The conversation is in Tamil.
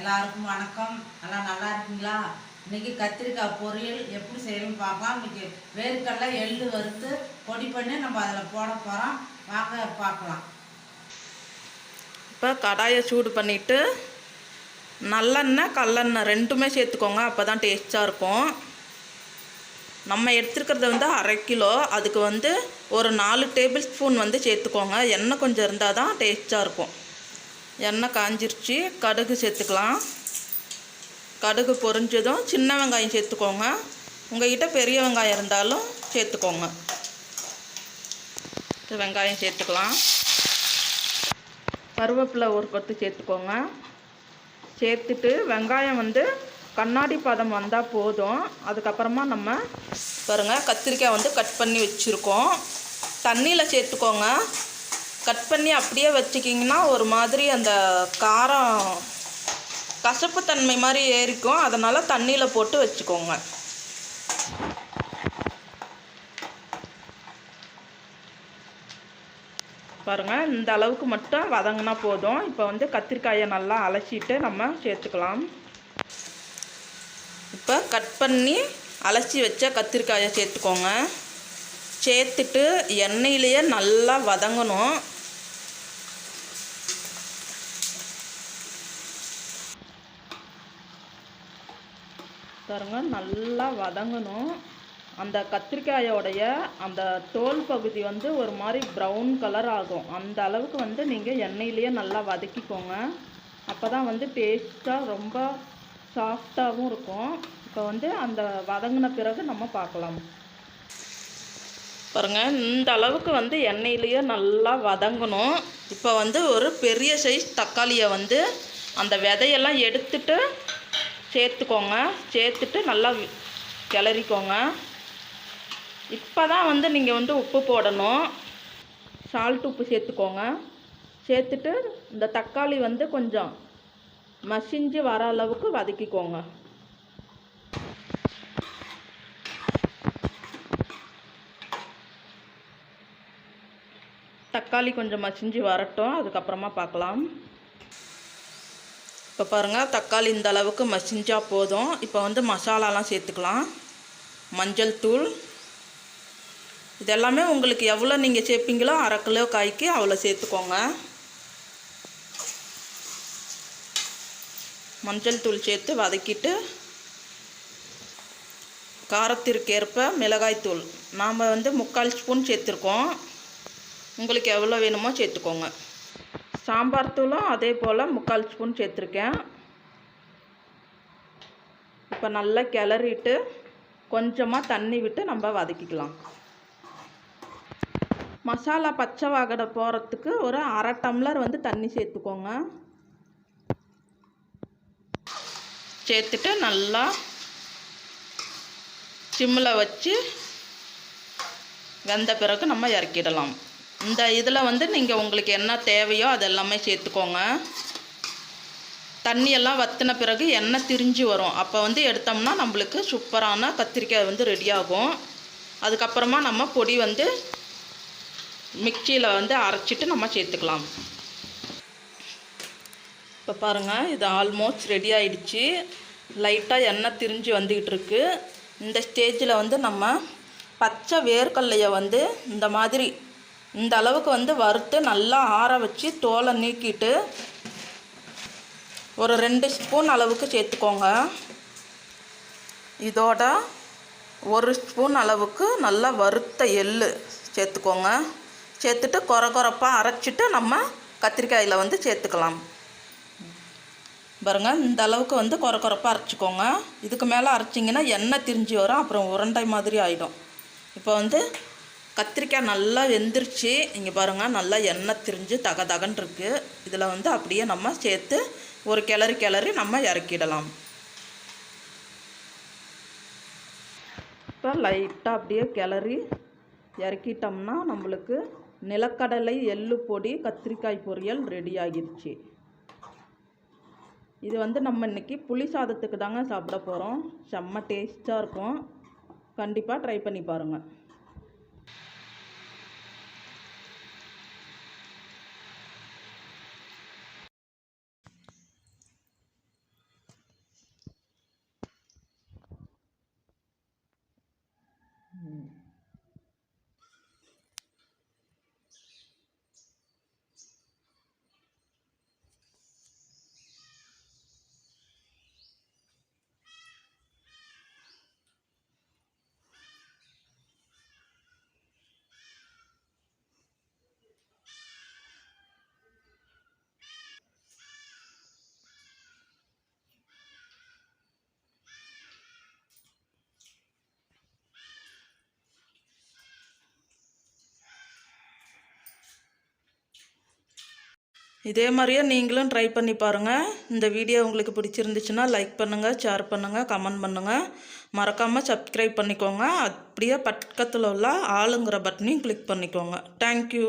எல்லாருக்கும் வணக்கம். எல்லாம் நல்லா இருக்கீங்களா? இன்னைக்கு கத்திரிக்காய் பொரியல் எப்படி செய்யணும்னு பார்க்கலாம் இன்னைக்கு வேர்க்கடலை எள்ளு வறுத்து பொடி பண்ணி நம்ம அதில் போட போகிறோம் வாங்க பார்க்கலாம். இப்போ கடாயை சூடு பண்ணிவிட்டு நல்லெண்ணெய் கல்லெண்ணெய் ரெண்டுமே சேர்த்துக்கோங்க. அப்போ தான் டேஸ்ட்டாக இருக்கும். நம்ம எடுத்துருக்கிறது வந்து அரை கிலோ. அதுக்கு வந்து ஒரு நாலு டேபிள் ஸ்பூன் வந்து சேர்த்துக்கோங்க. எண்ணெய் கொஞ்சம் இருந்தால் தான் டேஸ்ட்டாக இருக்கும். எண்ணெய் காஞ்சிருச்சு. கடுகு சேர்த்துக்கலாம். கடுகு பொரிஞ்சதும் சின்ன வெங்காயம் சேர்த்துக்கோங்க. உங்கள்கிட்ட பெரிய வெங்காயம் இருந்தாலும் சேர்த்துக்கோங்க. வெங்காயம் சேர்த்துக்கலாம். கருவேப்பிலை ஒரு பத்து சேர்த்துக்கோங்க. சேர்த்துட்டு வெங்காயம் வந்து கண்ணாடி பதம் வந்தால் போதும். அதுக்கப்புறமா நம்ம பாருங்கள் கத்திரிக்காய் வந்து கட் பண்ணி வச்சுருக்கோம். தண்ணியில் சேர்த்துக்கோங்க. கட் பண்ணி அப்படியே வச்சுக்கிங்கன்னா ஒரு மாதிரி அந்த காரம் கசப்பு தன்மை மாதிரி ஏறிக்கும். அதனால் தண்ணியில் போட்டு வச்சுக்கோங்க. பாருங்கள் இந்த அளவுக்கு மட்டும் வதங்கினா போதும். இப்போ வந்து கத்திரிக்காயை நல்லா அலசிட்டு நம்ம சேர்த்துக்கலாம். இப்போ கட் பண்ணி அலசி வச்ச கத்திரிக்காயை சேர்த்துக்கோங்க. சேர்த்துட்டு எண்ணெயிலேயே நல்லா வதங்கணும். பாருங்க நல்லா வதங்கணும். அந்த கத்திரிக்காயோடைய அந்த தோல் பகுதி வந்து ஒரு மாதிரி ப்ரௌன் கலர் ஆகும். அந்த அளவுக்கு வந்து நீங்கள் எண்ணெயிலேயே நல்லா வதக்கிக்கோங்க. அப்போ தான் வந்து டேஸ்ட்டாக ரொம்ப சாஃப்டாகவும் இருக்கும். இப்போ வந்து அந்த வதங்கின பிறகு நம்ம பார்க்கலாம். பாருங்கள் இந்த அளவுக்கு வந்து எண்ணெயிலேயே நல்லா வதங்கணும். இப்போ வந்து ஒரு பெரிய சைஸ் தக்காளியை வந்து அந்த விதையெல்லாம் எடுத்துட்டு சேர்த்துக்கோங்க. சேர்த்துட்டு நல்லா கிளறிக்கோங்க. இப்போ தான் வந்து நீங்கள் வந்து உப்பு போடணும். சால்ட் உப்பு சேர்த்துக்கோங்க. சேர்த்துட்டு இந்த தக்காளி வந்து கொஞ்சம் மசிஞ்சு வர அளவுக்கு வதக்கிக்கோங்க. தக்காளி கொஞ்சம் மசிஞ்சு வரட்டும். அதுக்கப்புறமா பார்க்கலாம். இப்போ பாருங்கள் தக்காளி இந்த அளவுக்கு மசிஞ்சா போதும். இப்போ வந்து மசாலாலாம் சேர்த்துக்கலாம். மஞ்சள் தூள். இதெல்லாமே உங்களுக்கு எவ்வளோ நீங்கள் சேர்ப்பீங்களோ அரை கிலோ காய்க்கு அவ்வளோ சேர்த்துக்கோங்க. மஞ்சள் தூள் சேர்த்து வதக்கிட்டு காரத்திற்கேற்ப ஏற்ப மிளகாய்த்தூள் நாம் வந்து முக்கால் ஸ்பூன் சேர்த்துருக்கோம். உங்களுக்கு எவ்வளோ வேணுமோ சேர்த்துக்கோங்க. சாம்பார் தூளும் அதே போல் முக்கால் ஸ்பூன் சேர்த்துருக்கேன். இப்போ நல்லா கிளறிட்டு கொஞ்சமாக தண்ணி விட்டு நம்ம வதக்கிக்கலாம். மசாலா பச்சை வாகடை போகிறதுக்கு ஒரு அரை டம்ளர் வந்து தண்ணி சேர்த்துக்கோங்க. சேர்த்துட்டு நல்லா சிம்மில் வச்சு வெந்த பிறகு நம்ம இறக்கிடலாம். இந்த இதில் வந்து நீங்கள் உங்களுக்கு என்ன தேவையோ அது எல்லாமே சேர்த்துக்கோங்க. தண்ணியெல்லாம் வற்றின பிறகு எண்ணெய் திரிஞ்சு வரும். அப்போ வந்து எடுத்தோம்னா நம்மளுக்கு சூப்பரான கத்திரிக்காய் வந்து ரெடி ஆகும். அதுக்கப்புறமா நம்ம பொடி வந்து மிக்சியில் வந்து அரைச்சிட்டு நம்ம சேர்த்துக்கலாம். இப்போ பாருங்கள் இது ஆல்மோஸ்ட் ரெடி ஆயிடுச்சு. லைட்டாக எண்ணெய் திரிஞ்சு வந்துக்கிட்டு இருக்கு. இந்த ஸ்டேஜில் வந்து நம்ம பச்சை வேர்க்கல்லையை வந்து இந்த மாதிரி இந்த அளவுக்கு வந்து வறுத்து நல்லா ஆற வச்சு தோலை நீக்கிட்டு ஒரு ரெண்டு ஸ்பூன் அளவுக்கு சேர்த்துக்கோங்க. இதோட ஒரு ஸ்பூன் அளவுக்கு நல்லா வறுத்த எள் சேர்த்துக்கோங்க. சேர்த்துட்டு கொர கொரப்பாக அரைச்சிட்டு நம்ம கத்திரிக்காயில் வந்து சேர்த்துக்கலாம். பாருங்கள் இந்த அளவுக்கு வந்து கொர கொரப்பாக அரைச்சிக்கோங்க. இதுக்கு மேலே அரைச்சிங்கன்னா எண்ணெய் திரிஞ்சு வரும் அப்புறம் உருண்டை மாதிரி ஆகிடும் இப்போ வந்து கத்திரிக்காய் நல்லா வெந்துருச்சு. இங்கே பாருங்கள் நல்லா எண்ணெய் திரிஞ்சு தக தகன்ருக்கு இதில் வந்து அப்படியே நம்ம சேர்த்து ஒரு கிளறி கிளறி நம்ம இறக்கிடலாம். இப்போ லைட்டாக அப்படியே கிளறி இறக்கிட்டோம்னா நம்மளுக்கு நிலக்கடலை எள்ளு பொடி கத்திரிக்காய் பொரியல் ரெடி ஆகிடுச்சு. இது வந்து நம்ம இன்றைக்கி புளி சாதத்துக்கு தாங்க சாப்பிட போகிறோம் செம்ம டேஸ்ட்டாக இருக்கும். கண்டிப்பாக ட்ரை பண்ணி பாருங்கள் Mm. இதே மாதிரியே நீங்களும் ட்ரை பண்ணி பாருங்கள் இந்த வீடியோ உங்களுக்கு பிடிச்சிருந்துச்சுன்னா லைக் பண்ணுங்கள் ஷேர் பண்ணுங்கள் கமெண்ட் பண்ணுங்கள் மறக்காமல் சப்ஸ்கிரைப் பண்ணிக்கோங்க. அப்படியே பக்கத்தில் உள்ள ஆளுங்கிற பட்டனையும் கிளிக் பண்ணிக்கோங்க. தேங்க்யூ